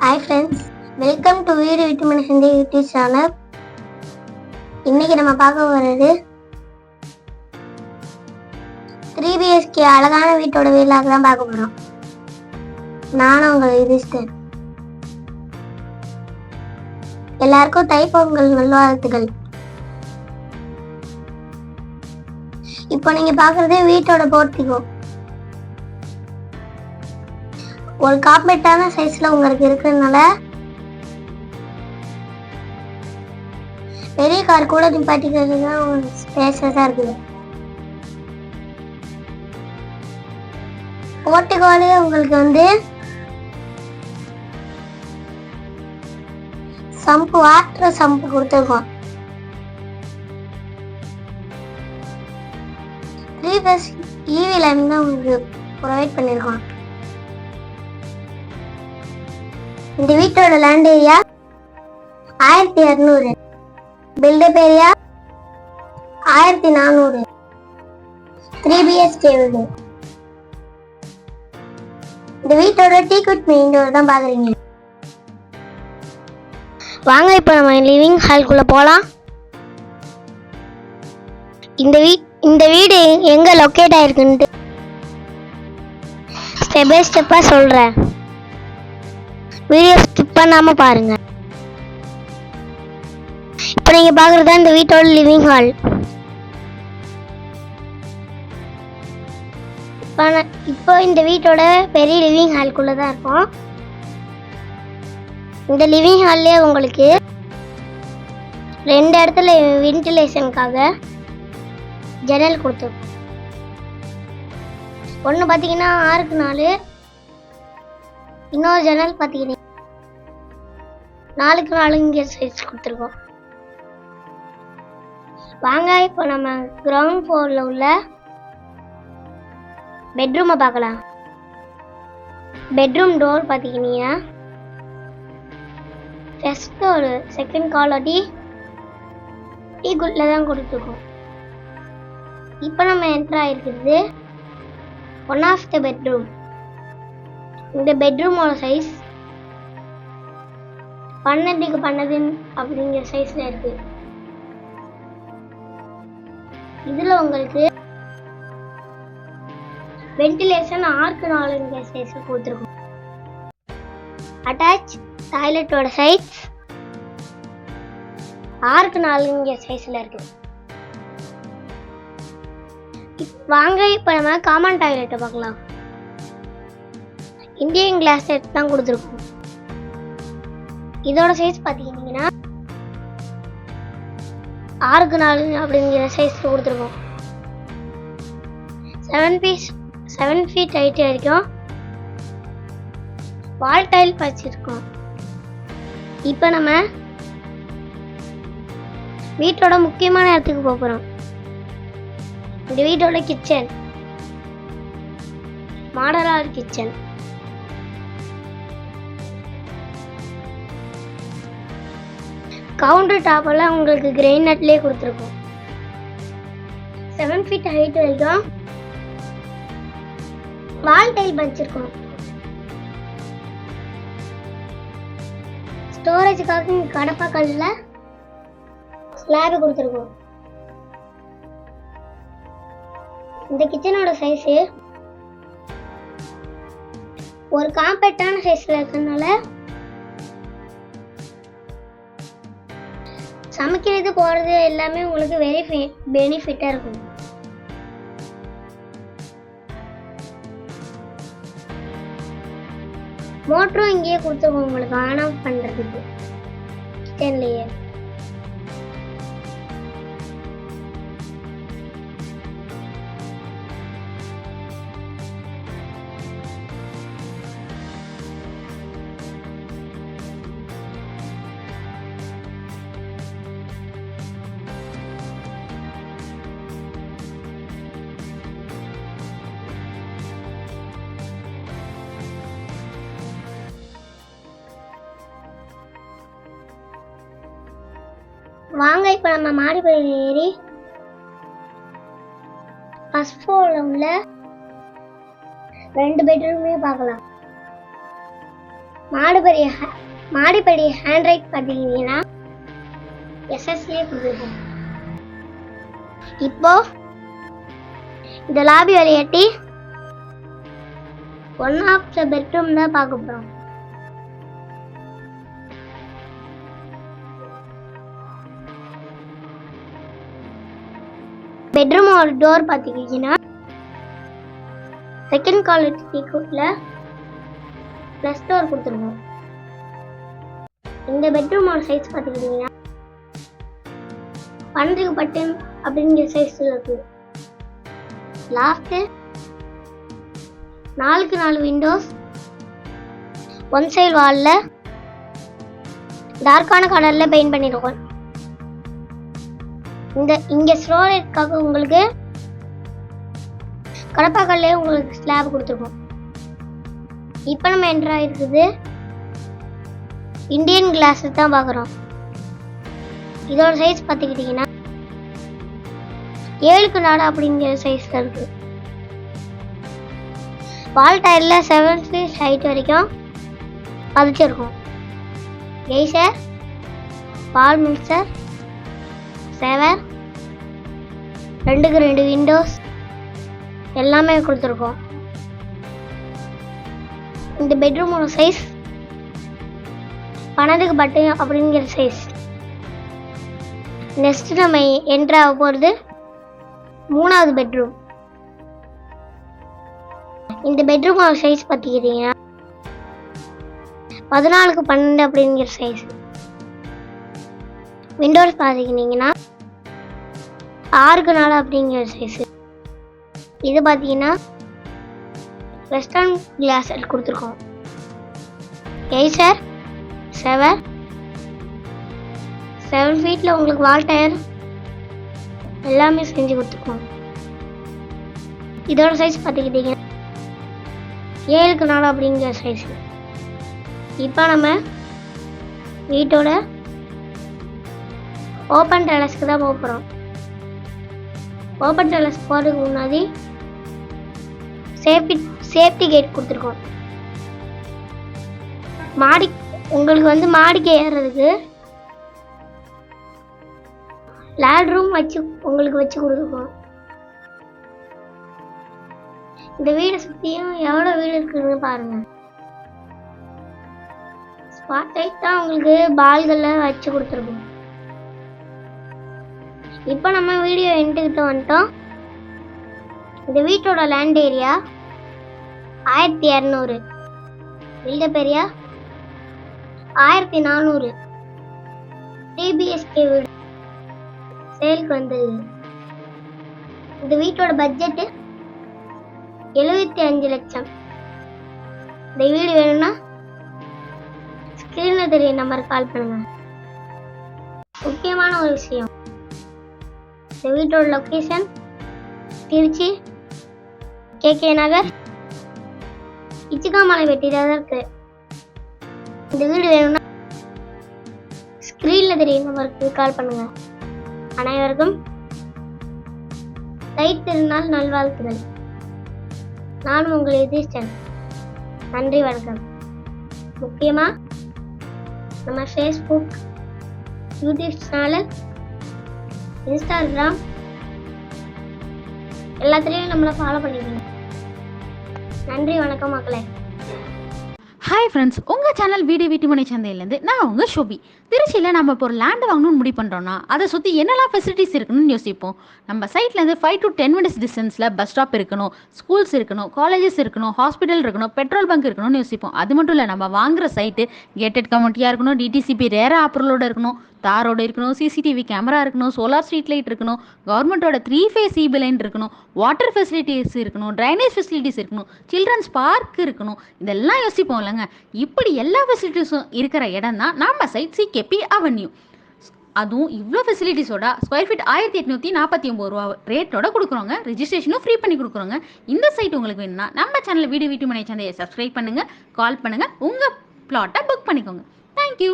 Hi friends welcome to வீடு vitamin Hindi YouTube channel இன்னைக்கு நம்ம பார்க்க போகிறது த்ரீ பிஎஸ்கே அழகான வீட்டோட வீலாக தான் பார்க்க போகிறோம் நானும் உங்கள் யுதிஷ்டர். எல்லாருக்கும் தைப்பொங்கல் நல்வாழ்த்துக்கள். இப்போ நீங்கள் பார்க்குறது வீட்டோட போர்த்திகோ. ஒரு காப்பேட்டான சைஸ்ல உங்களுக்கு இருக்கிறதுனால. பெரிய கார் கூட நிப்பாட்டிக்கிறது தான் ஸ்பேசஸா இருக்குது. போர்ட்டிகோலே உங்களுக்கு வந்து சம்பு வாட்டர் சம்பு கொடுத்துருக்கோம். த்ரீ பஸ் ஈவி லைன் தான் உங்களுக்கு ப்ரொவைட் பண்ணியிருக்கோம் இந்த வீட்டோட லேண்ட் ஏரியா ஆயிரத்தி இரநூறு பில்டப் ஏரியா ஆயிரத்தி நானூறு. த்ரீ பிஹெச்கே வீடு. இந்த வீட்டோட டீ குட் மெயின் டோர் தான் பாக்குறீங்க. வாங்க இப்போ நம்ம லிவிங் ஹால்குள்ளே போகலாம் இந்த வீ இந்த வீடு எங்கே லொக்கேட் ஆயிருக்குன்ட்டு ஸ்டெப் பை ஸ்டெப்பாக சொல்கிறேன் வீடியோ ஸ்கிப் பண்ணாமல் பாருங்கள் இப்போ நீங்கள் பார்க்குறது தான் இந்த வீட்டோட லிவிங் ஹால் இப்போ இந்த வீட்டோட பெரிய லிவிங் ஹால்குள்ளே தான் இருக்கோம். இந்த லிவிங் ஹால்லே உங்களுக்கு ரெண்டு இடத்துல வென்டிலேஷனுக்காக ஜன்னல் கொடுத்துருக்கோம். ஒன்று பார்த்தீங்கன்னா ஆறுக்கு நாலு இன்னொரு ஜன்னல் பார்த்தீங்கன்னா நாலுக்கு நாலு இங்கே சைஸ் கொடுத்துருக்கோம். வாங்க இப்போ நம்ம கிரவுண்ட் ஃப்ளோரில் உள்ள பெட்ரூமை பார்க்கலாம். பெட்ரூம் டோர் பார்த்தீங்கன்னா ஃபர்ஸ்ட் ஒரு செகண்ட் குவாலிட்டி டீ குட்டில் தான் கொடுத்துருக்கோம். இப்போ நம்ம என்டர் ஆயிருக்கிறது ஒன் ஆஃப் த பெட்ரூம் இந்த பெட்ரூமோட சைஸ் பன்னெண்டுக்கு பன்னெண்டு அப்படிங்கிற சைஸ்ல இருக்கு. இதுல உங்களுக்கு வென்டிலேஷன் ஆர்க்கு நாலுங்கிற சைஸில் கொடுத்துருக்கோம். அட்டாச் டாய்லெட்டோட சைஸ் ஆறுக்கு நாலுங்கிற சைஸ்ல இருக்கு. வாங்க இப்போ நம்ம காமன் டாய்லெட்டை பார்க்கலாம். இந்தியன் கிளாஸ் செட் தான் கொடுத்துருக்கோம். இதோட சைஸ் பார்த்தீங்கன்னா ஆறுக்கு நாலு அப்படிங்கிற சைஸ் கொடுத்துருக்கோம். Seven piece seven feet height வரைக்கும் வால் டைல் வச்சிருக்கோம் இப்போ நம்ம வீட்டோட முக்கியமான இடத்துக்கு போகிறோம் இந்த வீட்டோட கிச்சன் மாடலார் கிச்சன் கவுண்டர் டாப்பெல்லாம் உங்களுக்கு கிரைனட்லேயே கொடுத்துருக்கோம். செவன் ஃபீட் ஹைட் வரைக்கும் வால் டைல் பதிச்சிருக்கோம் ஸ்டோரேஜுக்காக கடப்பா கல்லில் ஸ்லாப் கொடுத்துருக்கோம். இந்த கிச்சனோட சைஸு ஒரு காம்பேக்டான சைஸில் இருக்கிறதுனால சமைக்கிறது போகிறது எல்லாமே உங்களுக்கு வெரி பெனிஃபிட்டாக இருக்கும். மோட்டரும் இங்கேயே கொடுத்துருக்கோம் உங்களுக்கு ஆன் ஆஃப் பண்ணுறதுக்கு கிச்சன்லேயே வாங்க இப்போ நம்ம மாடிப்படி ஏறி ஃபஸ்ட் ஃப்ளோரில் உள்ள ரெண்டு பெட்ரூமே பார்க்கலாம். மாடுபடி மாடிப்படி ஹேண்ட் ரைட் பார்த்தீங்கன்னா எஸ்எஸ்ஏ கொடுத்துருக்கோம் இப்போ இந்த லாபி வெளியாட்டி ஒன் ஆஃப் த பெட்ரூம் தான் பார்க்க போகிறோம் பெட்ரூம் ஒரு டோர் பார்த்துக்கிட்டீங்கன்னா செகண்ட் குவாலிட்டி கூட்டில் ப்ளஸ் டோர் கொடுத்துருக்கோம் இந்த பெட்ரூமோட சைஸ் பார்த்துக்கிட்டிங்கன்னா பன்னெண்டுக்கு பட்டு அப்படிங்கிற சைஸில் இருக்குது லாஸ்ட்டு நாலுக்கு நாலு விண்டோஸ் ஒன் சைடு வாலில் டார்க்கான கலரில் பெயிண்ட் பண்ணியிருக்கோம் இந்த இங்கே ஸ்டோரேஜ்க்காக உங்களுக்கு கடப்பாக்கல்லே உங்களுக்கு ஸ்லாப் கொடுத்துருக்கோம். இப்போ நம்ம என்ட்ரு ஆகிருக்குது இந்தியன் கிளாஸ் தான் பார்க்குறோம். இதோட சைஸ் பார்த்துக்கிட்டிங்கன்னா ஏழுக்கு நாலு அப்படிங்கிற சைஸில் இருக்குது வால் டயரில் செவன் ஃபீட் ஹைட் வரைக்கும் பதிச்சிருக்கும். கெய்சர் பால் மிக்சர் சேவர் ரெண்டுக்கு ரெண்டு விண்டோஸ் எல்லாமே கொடுத்துருக்கோம். இந்த பெட்ரூமோட சைஸ் பணத்துக்கு பட்டு அப்படிங்கிற சைஸ் நெக்ஸ்ட் நம்ம என்ட்ரு ஆக போகிறது மூணாவது பெட்ரூம் இந்த பெட்ரூமோட சைஸ் பார்த்துக்கிட்டிங்கன்னா பதினாலுக்கு பன்னெண்டு அப்படிங்கிற சைஸ் விண்டோஸ் பார்த்துக்கிட்டிங்கன்னா ஆறுக்கு நாலு அப்படிங்கிற சைஸு இது பார்த்தீங்கன்னா வெஸ்டர்ன் கிளாஸ் கொடுத்துருக்கோம். எய்சர் செவன் செவன் ஃபீட்டில் உங்களுக்கு வால் டயர் எல்லாமே செஞ்சு கொடுத்துருக்கோம். இதோட சைஸ் பார்த்துக்கிட்டீங்கன்னா ஏழுக்கு நாலு அப்படிங்கிற சைஸ் இப்போ நம்ம வீட்டோட ஓப்பன் டெலஸ்க்கு தான் போக போகிறோம் ஓப்பன் டெலஸ் போகிறதுக்கு முன்னாடி. சேஃப்டி சேஃப்டி கேட் கொடுத்துருக்கோம். மாடி உங்களுக்கு வந்து மாடிக்கு ஏறுறதுக்கு லேட் ரூம் வச்சு உங்களுக்கு வச்சு கொடுத்துருக்கோம். இந்த வீடை சுற்றியும் எவ்வளோ வீடு இருக்குதுன்னு பாருங்கள் ஸ்பாட் லைட் தான் உங்களுக்கு பால்களில் வச்சு கொடுத்துருக்கோம். இப்போ நம்ம வீடியோ எண்டுக்கிட்ட வந்துட்டோம். இந்த வீட்டோட லேண்ட் ஏரியா ஆயிரத்தி இரநூறு பில்டப் ஏரியா ஆயிரத்தி நானூறு. டிபிஎஸ்கே வீடு. சேலுக்கு வந்தது. இந்த வீட்டோட பட்ஜெட்டு எழுபத்தி அஞ்சு லட்சம். இந்த வீடு வேணும்னா ஸ்க்ரீனில் தெரிய நம்பருக்கு கால் பண்ணுங்க. முக்கியமான ஒரு விஷயம். வீட்டோட location Trichy K. K. Nagar இச்சிகாமலை வெட்டியில் தான் இருக்கு. இந்த வீடு வேணும்னா ஸ்க்ரீனில் தெரிய நம்பருக்கு கால் பண்ணுங்க. அனைவருக்கும் தை திருநாள் நல்வாழ்த்துகள். நானும் உங்கள் எதிர்ச்சன் நன்றி வணக்கம். முக்கியமாக நம்ம ஃபேஸ்புக் யூடியூப் சேனல் இன்ஸ்டாகிராம் எல்லாத்துலேயும் நம்மளை ஃபாலோ பண்ணிக்கணும் நன்றி வணக்கம் மக்களே. ஹாய் ஃப்ரெண்ட்ஸ் உங்கள் சேனல் வீடு வீட்டுமனை சந்தையிலேருந்து நான் உங்கள் ஷோபி. திருச்சியில் நம்ம இப்போ ஒரு லேண்ட் வாங்கணும்னு முடிவு பண்ணுறோன்னா அதை சுற்றி என்னெல்லாம் ஃபெசிலிட்டிஸ் இருக்குன்னு யோசிப்போம். நம்ம சைட்லேருந்து ஃபைவ் டு டென் மினிட்ஸ் டிஸ்டன்ஸில் பஸ் ஸ்டாப் இருக்கணும் ஸ்கூல்ஸ் இருக்கணும் காலேஜஸ் இருக்கணும் ஹாஸ்பிட்டல் இருக்கணும் பெட்ரோல் பங்க் இருக்கணும்னு யோசிப்போம். அது மட்டும் இல்லை நம்ம வாங்குற சைட்டு கேட்டட் கம்யூனிட்டியாக இருக்கணும் டிடிசிபி ரேர ஆப்பரலோட இருக்கணும் தாரோடு இருக்கணும் சிசிடிவி கேமரா இருக்கணும் சோலார் ஸ்ட்ரீட் லைட் இருக்கணும் கவர்மெண்ட்டோட த்ரீ ஃபேஸ் சிபி லைன் இருக்கணும் வாட்டர் ஃபெசிலிட்டிஸ் இருக்கணும் ட்ரைனேஜ் ஃபெசிலிட்டிஸ் இருக்கணும் சில்ட்ரன்ஸ் பார்க் இருக்கணும். இதெல்லாம் யோசிப்போம் இல்லைங்க. இப்படி எல்லா ஃபெசிலிட்டிஸும் இருக்கிற இடம் தான் நம்ம சைட் சிகேபி அவென்யூ அதுவும் இவ்வளோ ஃபெசிலிட்டிஸோட ஸ்கொயர் ஃபீட் ஆயிரத்தி எட்நூற்றி நாற்பத்தி ஒம்பது ரூபா ரேட்டோட கொடுக்குறோங்க. ரிஜிஸ்ட்ரேஷனும் ஃப்ரீ பண்ணி கொடுக்குறோங்க. இந்த சைட் உங்களுக்கு வேணும்னா நம்ம சேனல் வீடு வீட்டு மனை சந்தையை சப்ஸ்கிரைப் பண்ணுங்கள் கால் பண்ணுங்கள் உங்கள் ப்ளாட்டை புக் பண்ணிக்கோங்க. தேங்க்யூ